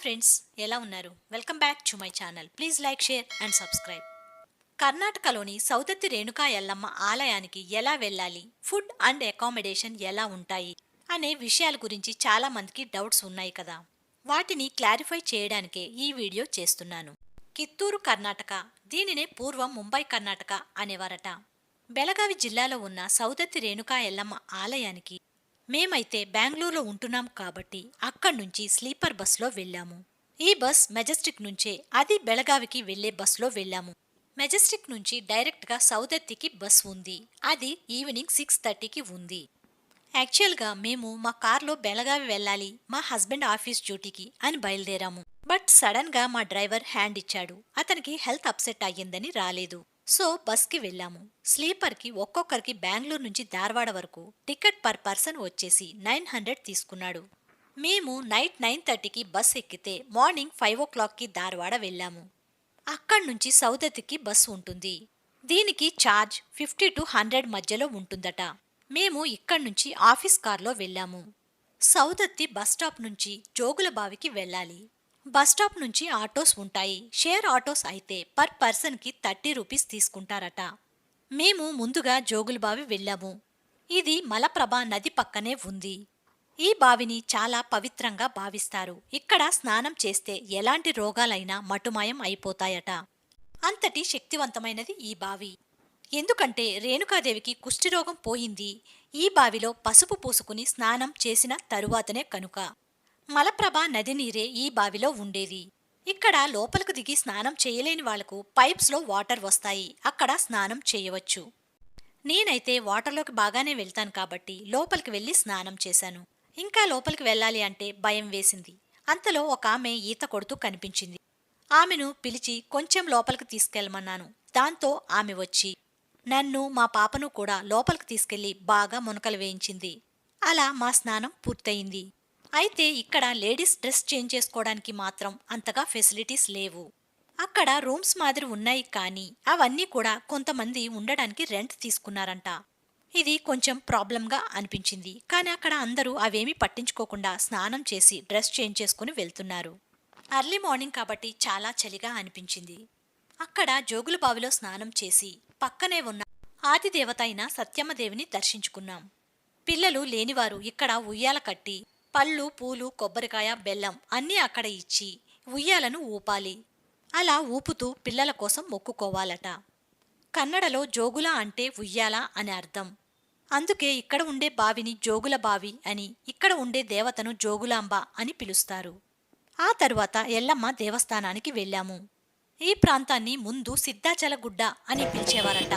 Friends ఎలా ఉన్నారు? Welcome back to my channel please like share and subscribe కర్ణాటకలోని సౌదత్తి రేణుకా ఎల్లమ్మ ఆలయానికి ఎలా వెళ్ళాలి? ఫుడ్ అండ్ అకామిడేషన్ ఎలా ఉంటాయి? అనే విషయాల గురించి చాలా మందికి డౌట్స్ ఉన్నాయి కదా. వాటిని క్లారిఫై చేయడానికే ఈ వీడియో చేస్తున్నాను. కిత్తూరు కర్ణాటక. దీనినే పూర్వం ముంబై కర్ణాటక అనేవారట. బెళగావి జిల్లాలో ఉన్న సౌదత్తి రేణుకా ఎల్లమ్మ ఆలయానికి మేమైతే బెంగళూరులో ఉంటున్నాం కాబట్టి అక్కడి నుంచి స్లీపర్ బస్సులో వెళ్ళాము. ఈ బస్ మెజెస్టిక్ నుంచే అది బెళగావికి వెళ్ళే బస్సులో వెళ్ళాము. మెజెస్టిక్ నుంచి డైరెక్ట్గా సౌదత్తికి బస్ ఉంది. అది ఈవినింగ్ సిక్స్ థర్టీకి ఉంది. యాక్చువల్గా మేము మా కార్లో బెళగావి వెళ్ళాలి మా హస్బెండ్ ఆఫీస్ డ్యూటీకి అని బయలుదేరాము. బట్ సడన్గా మా డ్రైవర్ హ్యాండ్ ఇచ్చాడు. అతనికి హెల్త్ అప్సెట్ అయ్యిందని రాలేదు. సో బస్కి వెళ్ళాము. స్లీపర్కి ఒక్కొక్కరికి బెంగళూరు నుంచి ధార్వాడ వరకు టికెట్ పర్ పర్సన్ వచ్చేసి నైన్ హండ్రెడ్ తీసుకున్నాడు. మేము నైట్ నైన్ థర్టీకి బస్ ఎక్కితే మార్నింగ్ ఫైవ్ ఓ క్లాక్కి ధార్వాడ వెళ్ళాము. అక్కడి నుంచి సౌదత్తికి బస్ ఉంటుంది. దీనికి ఛార్జ్ ఫిఫ్టీ టు హండ్రెడ్ మధ్యలో ఉంటుందట. మేము ఇక్కడి నుంచి ఆఫీస్ కార్లో వెళ్ళాము. సౌదత్తి బస్ స్టాప్ నుంచి జోగులబావికి వెళ్ళాలి. బస్ స్టాప్ నుంచి ఆటోస్ ఉంటాయి. షేర్ ఆటోస్ అయితే పర్ పర్సన్కి థర్టీ రూపీస్ తీసుకుంటారట. మేము ముందుగా జోగులబావి వెళ్ళాము. ఇది మలప్రభ నది పక్కనే ఉంది. ఈ బావిని చాలా పవిత్రంగా భావిస్తారు. ఇక్కడ స్నానం చేస్తే ఎలాంటి రోగాలైనా మటుమాయం అయిపోతాయట. అంతటి శక్తివంతమైనది ఈ బావి. ఎందుకంటే రేణుకాదేవికి కుష్ఠిరోగం పోయింది. ఈ బావిలో పసుపు పూసుకుని స్నానం చేసిన తరువాతనే కనుక. మలప్రభ నది నీరే ఈ బావిలో ఉండేది. ఇక్కడ లోపలకు దిగి స్నానం చేయలేని వాళ్ళకు పైప్స్లో వాటర్ వస్తాయి. అక్కడ స్నానం చేయవచ్చు. నేనైతే వాటర్లోకి బాగానే వెళ్తాను కాబట్టి లోపలికి వెళ్ళి స్నానం చేశాను. ఇంకా లోపలికి వెళ్ళాలి అంటే భయం వేసింది. అంతలో ఒక ఆమె ఈత కొడుతూ కనిపించింది. ఆమెను పిలిచి కొంచెం లోపలికి తీసుకెళ్ళమన్నాను. దాంతో ఆమె వచ్చి నన్ను మా పాపను కూడా లోపలికి తీసుకెళ్ళి బాగా మునకలు వేయించింది. అలా మా స్నానం పూర్తయింది. అయితే ఇక్కడ లేడీస్ డ్రెస్ చేంజ్ చేసుకోవడానికి మాత్రం అంతగా ఫెసిలిటీస్ లేవు. అక్కడ రూమ్స్ మాదిరి ఉన్నాయి కానీ అవన్నీ కూడా కొంతమంది ఉండడానికి రెంట్ తీసుకున్నారంట. ఇది కొంచెం ప్రాబ్లంగా అనిపించింది. కానీ అక్కడ అందరూ అవేమీ పట్టించుకోకుండా స్నానం చేసి డ్రెస్ చేంజ్ చేసుకుని వెళ్తున్నారు. అర్లీ మార్నింగ్ కాబట్టి చాలా చలిగా అనిపించింది. అక్కడ జోగుల బావిలో స్నానం చేసి పక్కనే ఉన్న ఆదిదేవత అయిన సత్యమ్మదేవిని దర్శించుకున్నాం. పిల్లలు లేనివారు ఇక్కడ ఉయ్యాల కట్టి పళ్ళు పూలు కొబ్బరికాయ బెల్లం అన్నీ అక్కడ ఇచ్చి ఉయ్యాలను ఊపాలి. అలా ఊపుతూ పిల్లల కోసం మొక్కుకోవాలట. కన్నడలో జోగుల అంటే ఉయ్యాల అని అర్థం. అందుకే ఇక్కడ ఉండే బావిని జోగుల బావి అని ఇక్కడ ఉండే దేవతను జోగులాంబ అని పిలుస్తారు. ఆ తరువాత ఎల్లమ్మ దేవస్థానానికి వెళ్ళాము. ఈ ప్రాంతాన్ని ముందు సిద్ధాచలగుడ్డ అని పిలిచేవారట.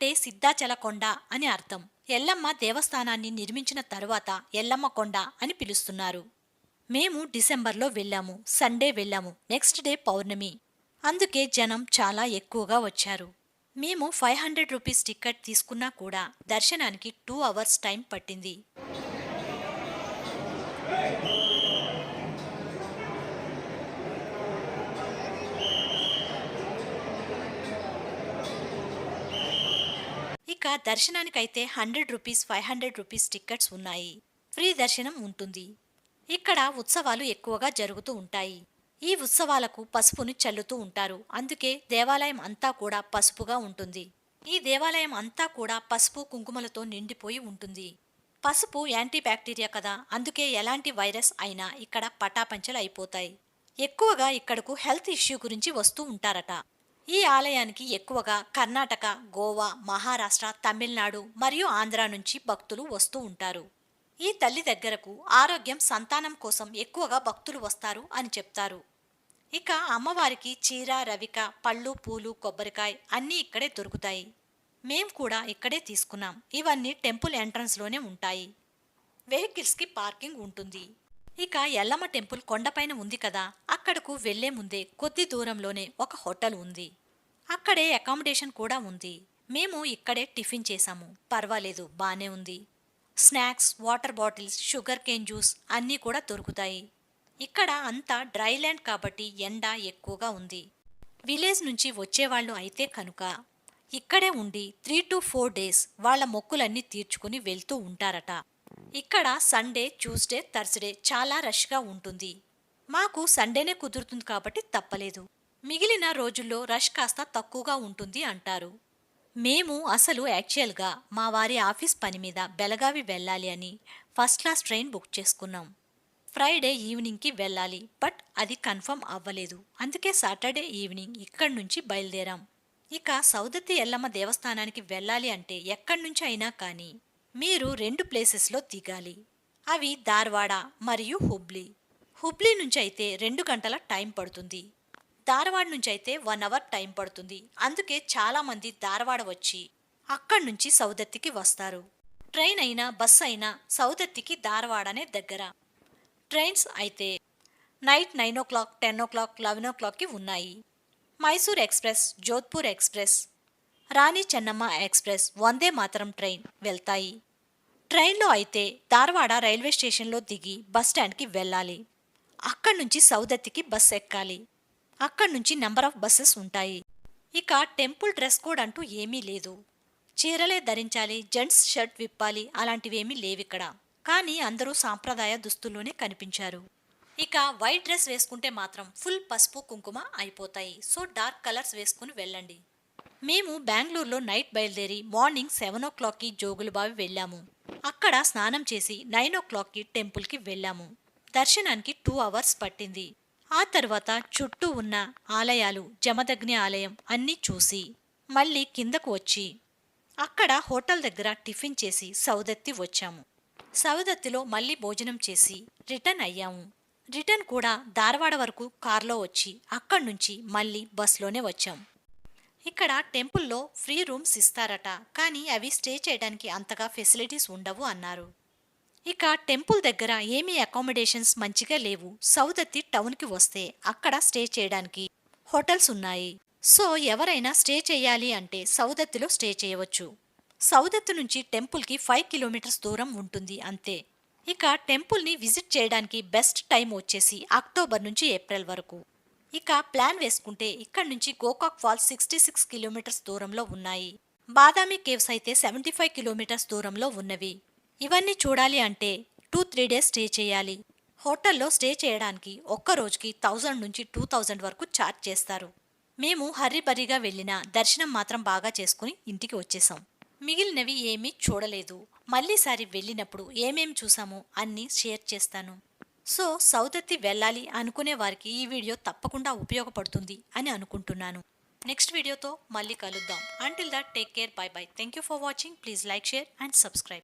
అంటే సిద్ధాచలకొండ అని అర్థం. ఎల్లమ్మ దేవస్థానాన్ని నిర్మించిన తరువాత ఎల్లమ్మ కొండ అని పిలుస్తున్నారు. మేము డిసెంబర్లో వెళ్ళాము సండే వెళ్ళాము నెక్స్ట్ డే పౌర్ణమి. అందుకే జనం చాలా ఎక్కువగా వచ్చారు. మేము ఫైవ్ హండ్రెడ్ రూపీస్ టికెట్ తీసుకున్నా కూడా దర్శనానికి టూ అవర్స్ టైం పట్టింది. ఇక దర్శనానికైతే hundred rupees five hundred rupees tickets ఉన్నాయి. ఫ్రీ దర్శనం ఉంటుంది. ఇక్కడ ఉత్సవాలు ఎక్కువగా జరుగుతూ ఉంటాయి. ఈ ఉత్సవాలకు పసుపును చల్లుతూ ఉంటారు. అందుకే దేవాలయం అంతా కూడా పసుపుగా ఉంటుంది. ఈ దేవాలయం అంతా కూడా పసుపు కుంకుమలతో నిండిపోయి ఉంటుంది. పసుపు యాంటీబ్యాక్టీరియా కదా. అందుకే ఎలాంటి వైరస్ అయినా ఇక్కడ పటాపంచలు అయిపోతాయి. ఎక్కువగా ఇక్కడకు హెల్త్ ఇష్యూ గురించి వస్తూ ఉంటారట. ఈ ఆలయానికి ఎక్కువగా కర్ణాటక గోవా మహారాష్ట్ర తమిళనాడు మరియు ఆంధ్ర నుంచి భక్తులు వస్తూ ఉంటారు. ఈ తల్లి దగ్గరకు ఆరోగ్యం సంతానం కోసం ఎక్కువగా భక్తులు వస్తారు అని చెప్తారు. ఇక అమ్మవారికి చీర రవిక పళ్ళు పూలు కొబ్బరికాయ అన్నీ ఇక్కడే దొరుకుతాయి. మేం కూడా ఇక్కడే తీసుకున్నాం. ఇవన్నీ టెంపుల్ ఎంట్రన్స్లోనే ఉంటాయి. వెహికల్స్కి పార్కింగ్ ఉంటుంది. ఇక ఎల్లమ్మ టెంపుల్ కొండపైన ఉంది కదా అక్కడకు వెళ్ళే ముందే కొద్ది దూరంలోనే ఒక హోటల్ ఉంది. అక్కడే అకామిడేషన్ కూడా ఉంది. మేము ఇక్కడే టిఫిన్ చేశాము. పర్వాలేదు బానే ఉంది. Snacks water bottles sugar cane juice అన్నీ కూడా దొరుకుతాయి. ఇక్కడ అంతా డ్రై ల్యాండ్ కాబట్టి ఎండ ఎక్కువగా ఉంది. విలేజ్ నుంచి వచ్చేవాళ్ళు అయితే కనుక ఇక్కడే ఉండి త్రీ టు ఫోర్ డేస్ వాళ్ళ మొక్కులన్నీ తీర్చుకుని వెళ్తూ ఉంటారట. ఇక్కడ సండే ట్యూస్డే థర్స్డే చాలా రష్గా ఉంటుంది. మాకు సండేనే కుదురుతుంది కాబట్టి తప్పలేదు. మిగిలిన రోజుల్లో రష్ కాస్త తక్కువగా ఉంటుంది అంటారు. మేము అసలు యాక్చువల్గా మా వారి ఆఫీస్ పని మీద బెలగావి వెళ్ళాలి అని ఫస్ట్ క్లాస్ ట్రైన్ బుక్ చేసుకున్నాం. ఫ్రైడే ఈవినింగ్కి వెళ్ళాలి బట్ అది కన్ఫర్మ్ అవ్వలేదు. అందుకే సాటర్డే ఈవినింగ్ ఇక్కడి నుంచి బయలుదేరాం. ఇక సౌదత్తి ఎల్లమ్మ దేవస్థానానికి వెళ్ళాలి అంటే ఎక్కడి నుంచి అయినా కానీ మీరు రెండు ప్లేసెస్లో దిగాలి. అవి ధార్వాడ మరియు హుబ్లీ. హుబ్లీ నుంచి అయితే రెండు గంటల టైం పడుతుంది. ధారవాడ నుంచి అయితే వన్ అవర్ టైం పడుతుంది. అందుకే చాలామంది ధారవాడ వచ్చి అక్కడి నుంచి సౌదత్తికి వస్తారు. ట్రైన్ అయినా బస్ అయినా సౌదత్తికి ధారవాడనే దగ్గర. ట్రైన్స్ అయితే night nine o'clock ten o'clock eleven ఓ క్లాక్కి ఉన్నాయి. Mysore express Jodhpur express Rani Chennamma express Vande Mataram train వెళ్తాయి. ట్రైన్లో అయితే ధారవాడ రైల్వే స్టేషన్లో దిగి బస్ స్టాండ్కి వెళ్ళాలి. అక్కడి నుంచి సౌదత్తికి బస్ ఎక్కాలి. అక్కడి నుంచి నెంబర్ ఆఫ్ బస్సెస్ ఉంటాయి. ఇక టెంపుల్ డ్రెస్ కోడ్ అంటూ ఏమీ లేదు. చీరలే ధరించాలి జెంట్స్ షర్ట్ విప్పాలి అలాంటివేమీ లేవిక్కడ. కానీ అందరూ సాంప్రదాయ దుస్తుల్లోనే కనిపించారు. ఇక వైట్ డ్రెస్ వేసుకుంటే మాత్రం ఫుల్ పసుపు కుంకుమ అయిపోతాయి. సో డార్క్ కలర్స్ వేసుకుని వెళ్ళండి. మేము బెంగళూరులో నైట్ బయలుదేరి మార్నింగ్ సెవెన్ ఓ క్లాక్కి జోగులబావి వెళ్ళాము. అక్కడ స్నానం చేసి నైన్ ఓ క్లాక్కి టెంపుల్కి వెళ్ళాము. దర్శనానికి టూ అవర్స్ పట్టింది. ఆ తర్వాత చుట్టూ ఉన్న ఆలయాలు జమదగ్ని ఆలయం అన్నీ చూసి మళ్ళీ కిందకు వచ్చి అక్కడ హోటల్ దగ్గర టిఫిన్ చేసి సౌదత్తి వచ్చాము. సౌదత్తిలో మళ్ళీ భోజనం చేసి రిటర్న్ అయ్యాము. రిటర్న్ కూడా ధారవాడ వరకు కార్లో వచ్చి అక్కడి నుంచి మళ్ళీ బస్లోనే వచ్చాం. ఇక్కడ టెంపుల్లో ఫ్రీ రూమ్స్ ఇస్తారట కానీ అవి స్టే చేయడానికి అంతగా ఫెసిలిటీస్ ఉండవు అన్నారు. ఇక టెంపుల్ దగ్గర ఏమీ అకామిడేషన్స్ మంచిగా లేవు. సౌదత్తి టౌన్కి వస్తే అక్కడ స్టే చేయడానికి హోటల్స్ ఉన్నాయి. సో ఎవరైనా స్టే చేయాలి అంటే సౌదత్తిలో స్టే చేయవచ్చు. సౌదత్తి నుంచి టెంపుల్కి ఫైవ్ కిలోమీటర్స్ దూరం ఉంటుంది అంతే. ఇక టెంపుల్ని విజిట్ చేయడానికి బెస్ట్ టైం వచ్చేసి అక్టోబర్ నుంచి ఏప్రిల్ వరకు. ఇక ప్లాన్ వేసుకుంటే ఇక్కడ నుంచి Gokak falls sixty six kilometres దూరంలో ఉన్నాయి. బాదామి కేవ్స్ అయితే సెవెంటీ ఫైవ్ కిలోమీటర్స్ దూరంలో ఉన్నవి. ఇవన్నీ చూడాలి అంటే టూ త్రీ డేస్ స్టే చేయాలి. హోటల్లో స్టే చేయడానికి ఒక్క రోజుకి థౌజండ్ నుంచి టూ థౌజండ్ వరకు ఛార్జ్ చేస్తారు. మేము హర్రిబరిగా వెళ్ళిన దర్శనం మాత్రం బాగా చేసుకుని ఇంటికి వచ్చేసాం. మిగిలినవి ఏమీ చూడలేదు. మళ్ళీసారి వెళ్ళినప్పుడు ఏమేం చూసామో అన్నీ షేర్ చేస్తాను. సో సౌదత్తి వెళ్ళాలి అనుకునే వారికి ఈ వీడియో తప్పకుండా ఉపయోగపడుతుంది అని అనుకుంటున్నాను. నెక్స్ట్ వీడియోతో మళ్ళీ కలుద్దాం. Until that take care bye bye thank you for watching please like share and subscribe